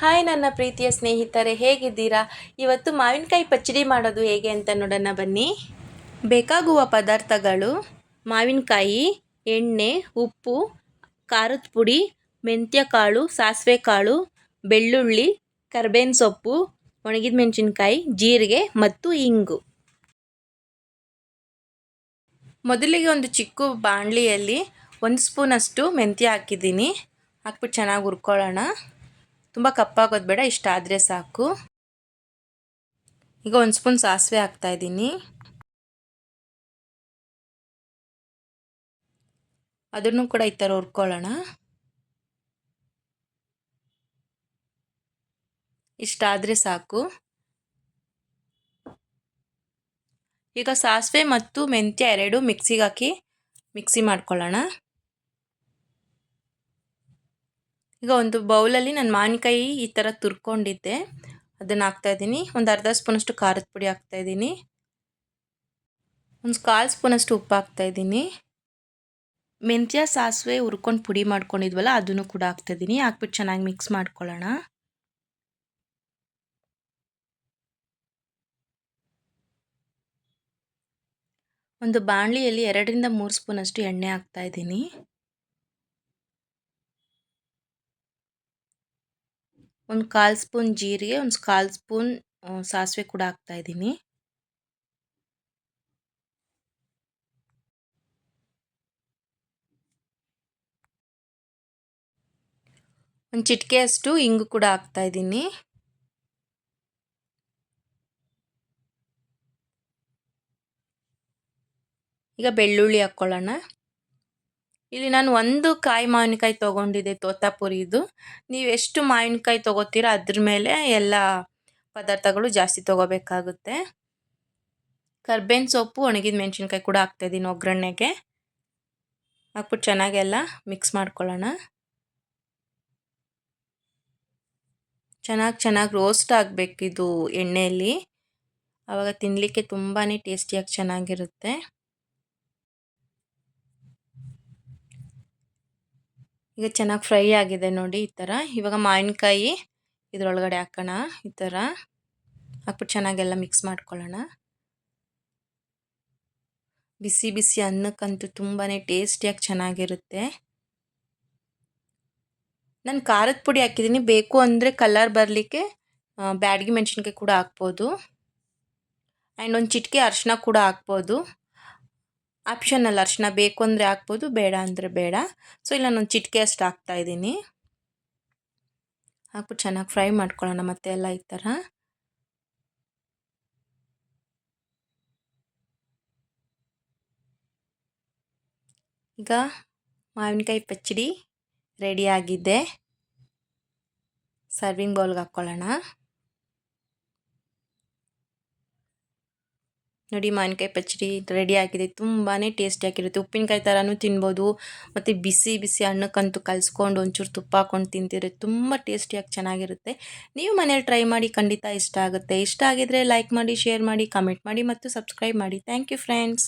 Hi ನನ್ನ ಪ್ರೀತಿಯ ಸ್ನೇಹಿತರೆ, ಹೇಗಿದ್ದೀರಾ? ಇವತ್ತು ಮಾವಿನಕಾಯಿ ಪಚ್ಚಡಿ ಮಾಡೋದು ಹೇಗೆ ಅಂತ ನೋಡೋಣ ಬನ್ನಿ. ಬೇಕಾಗುವ ಪದಾರ್ಥಗಳು ಮಾವಿನಕಾಯಿ ಎಣ್ಣೆ, ಉಪ್ಪು, ಖಾರದ ಪುಡಿ, ಮೆಂತ್ಯ ಕಾಳು, ಸಾಸಿವೆ ಕಾಳು, ಬೆಳ್ಳುಳ್ಳಿ, ಕರ್ಬೇವಿನ ಸೊಪ್ಪು, ಒಣಗಿದ ಮೆಣಸಿನ್ಕಾಯಿ, ಜೀರಿಗೆ ಮತ್ತು ಇಂಗು. ಮೊದಲಿಗೆ ಒಂದು ಚಿಕ್ಕ ಬಾಣಲಿಯಲ್ಲಿ ಒಂದು ಸ್ಪೂನಷ್ಟು ಮೆಂತ್ಯ ಹಾಕಿದ್ದೀನಿ. ಹಾಕ್ಬಿಟ್ಟು ಚೆನ್ನಾಗಿ ಹುರ್ಕೊಳ್ಳೋಣ. ತುಂಬ ಕಪ್ಪಾಗೋದು ಬೇಡ ಇಷ್ಟಾದರೆ ಸಾಕು. ಈಗ ಒಂದು ಸ್ಪೂನ್ ಸಾಸಿವೆ ಇದ್ದೀನಿ. ಅದನ್ನು ಕೂಡ ಈ ಥರ ಹುರ್ಕೊಳ್ಳೋಣ. ಇಷ್ಟಾದರೆ ಸಾಕು. ಈಗ ಸಾಸಿವೆ ಮತ್ತು ಮೆಂತ್ಯ ಎರಡು ಮಿಕ್ಸಿಗೆ ಹಾಕಿ ಮಿಕ್ಸಿ ಮಾಡ್ಕೊಳ್ಳೋಣ. ಈಗ ಒಂದು ಬೌಲಲ್ಲಿ ನಾನು ಮಾವಿನಕಾಯಿ ಈ ಥರ ತುರ್ಕೊಂಡಿದ್ದೆ. ಅದನ್ನು ಹಾಕ್ತಾಯಿದ್ದೀನಿ ಒಂದು ಅರ್ಧ ಸ್ಪೂನಷ್ಟು ಖಾರದ ಪುಡಿ ಹಾಕ್ತಾ ಇದ್ದೀನಿ. ಒಂದು ಕಾಲು ಸ್ಪೂನಷ್ಟು ಉಪ್ಪು ಹಾಕ್ತಾ ಇದ್ದೀನಿ. ಮೆಂತ್ಯ, ಸಾಸಿವೆ ಹುರ್ಕೊಂಡು ಪುಡಿ ಮಾಡ್ಕೊಂಡಿದ್ವಲ್ಲ, ಅದನ್ನು ಕೂಡ ಹಾಕ್ತಾಯಿದ್ದೀನಿ ಹಾಕ್ಬಿಟ್ಟು ಚೆನ್ನಾಗಿ ಮಿಕ್ಸ್ ಮಾಡ್ಕೊಳ್ಳೋಣ. ಒಂದು ಬಾಣಲಿಯಲ್ಲಿ ಎರಡರಿಂದ ಮೂರು ಸ್ಪೂನಷ್ಟು ಎಣ್ಣೆ ಹಾಕ್ತಾಯಿದ್ದೀನಿ ಒಂದು ಕಾಲು ಸ್ಪೂನ್ ಜೀರಿಗೆ, ಒಂದು ಕಾಲು ಸ್ಪೂನ್ ಸಾಸಿವೆ ಕೂಡ ಹಾಕ್ತಾಯಿದ್ದೀನಿ ಒಂದು ಚಿಟಿಕೆಯಷ್ಟು ಇಂಗು ಕೂಡ ಹಾಕ್ತಾಯಿದ್ದೀನಿ ಈಗ ಬೆಳ್ಳುಳ್ಳಿ ಹಾಕ್ಕೊಳ್ಳೋಣ ಇಲ್ಲಿ ನಾನು ಒಂದು ಕಾಯಿ ಮಾವಿನಕಾಯಿ ತೊಗೊಂಡಿದ್ದೆ ತೋತಾಪುರಿದು ನೀವು ಎಷ್ಟು ಮಾವಿನಕಾಯಿ ತೊಗೋತೀರ ಅದ್ರ ಮೇಲೆ ಎಲ್ಲ ಪದಾರ್ಥಗಳು ಜಾಸ್ತಿ ತೊಗೋಬೇಕಾಗುತ್ತೆ. ಕರ್ಬೇವಿನ ಸೊಪ್ಪು, ಒಣಗಿದ ಮೆಣಸಿನ್ಕಾಯಿ ಕೂಡ ಹಾಕ್ತಾಯಿದ್ದೀನಿ ಒಗ್ಗರಣೆಗೆ. ಹಾಕ್ಬಿಟ್ಟು ಚೆನ್ನಾಗೆಲ್ಲ ಮಿಕ್ಸ್ ಮಾಡ್ಕೊಳ್ಳೋಣ. ಚೆನ್ನಾಗಿ ಚೆನ್ನಾಗಿ ರೋಸ್ಟ್ ಆಗಬೇಕಿದು ಎಣ್ಣೆಯಲ್ಲಿ ಆವಾಗ ತಿನ್ನಲಿಕ್ಕೆ ತುಂಬಾ ಟೇಸ್ಟಿಯಾಗಿ ಚೆನ್ನಾಗಿರುತ್ತೆ. ಈಗ ಚೆನ್ನಾಗಿ ಫ್ರೈ ಆಗಿದೆ ನೋಡಿ ಈ ಥರ. ಇವಾಗ ಮಾವಿನಕಾಯಿ ಇದರೊಳಗಡೆ ಹಾಕೋಣ, ಈ ಥರ. ಹಾಕ್ಬಿಟ್ಟು ಚೆನ್ನಾಗೆಲ್ಲ ಮಿಕ್ಸ್ ಮಾಡ್ಕೊಳ್ಳೋಣ. ಬಿಸಿ ಬಿಸಿ ಅನ್ನಕ್ಕಂತೂ ತುಂಬಾ ಟೇಸ್ಟಿಯಾಗಿ ಚೆನ್ನಾಗಿರುತ್ತೆ. ನಾನು ಖಾರದ ಪುಡಿ ಹಾಕಿದ್ದೀನಿ. ಬೇಕು ಅಂದರೆ ಕಲರ್ ಬರಲಿಕ್ಕೆ ಬ್ಯಾಡಗಿ ಮೆಣಸಿನ್ಕಾಯಿ ಕೂಡ ಹಾಕ್ಬೋದು. ಆ್ಯಂಡ್ ಒಂದು ಚಿಟಿಕೆ ಅರಿಶಿನ ಕೂಡ ಹಾಕ್ಬೋದು. ಆಪ್ಷನಲ್ ಅರ್ಶಿನ ಬೇಕು ಅಂದರೆ ಹಾಕ್ಬೋದು, ಬೇಡ ಅಂದರೆ ಬೇಡ. ಸೊ ಇಲ್ಲ, ನಾನು ಚಿಟಿಕೆ ಅಷ್ಟು ಹಾಕ್ತಾಯಿದ್ದೀನಿ ಹಾಕ್ಬಿಟ್ಟು ಚೆನ್ನಾಗಿ ಫ್ರೈ ಮಾಡ್ಕೊಳ್ಳೋಣ ಮತ್ತೆ ಎಲ್ಲ ಈ ಥರ. ಈಗ ಮಾವಿನಕಾಯಿ ಪಚ್ಚಡಿ ರೆಡಿಯಾಗಿದೆ ಸರ್ವಿಂಗ್ ಬೌಲ್ಗೆ ಹಾಕ್ಕೊಳ್ಳೋಣ. ನೋಡಿ ಮಾವಿನಕಾಯಿ ಪಚ್ಚಡಿ ರೆಡಿ ಆಗಿದೆ. ತುಂಬಾ ಟೇಸ್ಟಿಯಾಗಿರುತ್ತೆ ಉಪ್ಪಿನಕಾಯಿ ಥರನೂ ತಿನ್ಬೋದು. ಮತ್ತು ಬಿಸಿ ಬಿಸಿ ಹಣ್ಣಕ್ಕಂತೂ ಕಲಿಸ್ಕೊಂಡು ಒಂಚೂರು ತುಪ್ಪ ಹಾಕ್ಕೊಂಡು ತಿಂತಿದ್ರೆ ತುಂಬ ಟೇಸ್ಟಿಯಾಗಿ ಚೆನ್ನಾಗಿರುತ್ತೆ. ನೀವು ಮನೇಲಿ ಟ್ರೈ ಮಾಡಿ ಖಂಡಿತ ಇಷ್ಟ ಆಗುತ್ತೆ. ಇಷ್ಟ ಆಗಿದ್ರೆ ಲೈಕ್ ಮಾಡಿ ಶೇರ್ ಮಾಡಿ ಕಮೆಂಟ್ ಮಾಡಿ ಮತ್ತು ಸಬ್ಸ್ಕ್ರೈಬ್ ಮಾಡಿ. Thank you friends